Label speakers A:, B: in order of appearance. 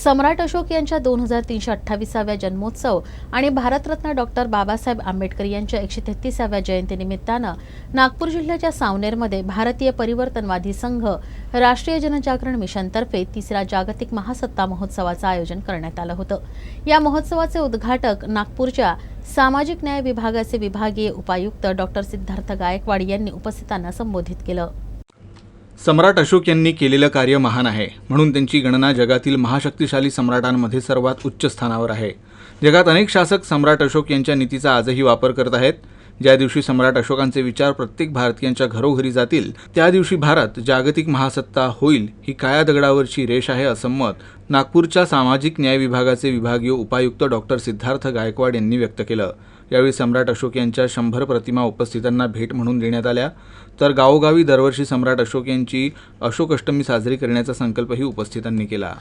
A: सम्राट अशोक यांच्या दोन हजार तीनशे अठ्ठावीसाव्या जन्मोत्सव आणि भारतरत्न डॉक्टर बाबासाहेब आंबेडकर यांच्या एकशे तेहतीसाव्या जयंतीनिमित्तानं नागपूर जिल्ह्याच्या सावनेरमध्ये भारतीय परिवर्तनवादी संघ राष्ट्रीय जनजागरण मिशनतर्फे तिसऱ्या जागतिक महासत्ता महोत्सवाचं आयोजन करण्यात आलं होतं. या महोत्सवाचे उद्घाटक नागपूरच्या सामाजिक न्याय विभागाचे विभागीय उपायुक्त डॉक्टर सिद्धार्थ गायकवाड यांनी उपस्थितांना संबोधित केलं.
B: सम्राट अशोक यांनी केलेलं कार्य महान आहे म्हणून त्यांची गणना जगातील महाशक्तिशाली सम्राटांमध्ये सर्वात उच्च स्थानावर आहे. जगात अनेक शासक सम्राट अशोक यांच्या नीतीचा आजही वापर करत आहेत. ज्या दिवशी सम्राट अशोकांचे विचार प्रत्येक भारतीयांच्या घरोघरी जातील त्या दिवशी भारत जागतिक महासत्ता होईल ही काळ्या दगडावरची रेष आहे असं मत नागपूरच्या सामाजिक न्याय विभागाचे विभागीय उपायुक्त डॉक्टर सिद्धार्थ गायकवाड यांनी व्यक्त केलं. यावेळी सम्राट अशोक यांच्या शंभर प्रतिमा उपस्थितांना भेट म्हणून देण्यात आल्या. तर गावोगावी दरवर्षी सम्राट अशोक यांची अशोकाष्टमी साजरी करण्याचा संकल्पही उपस्थितांनी केला.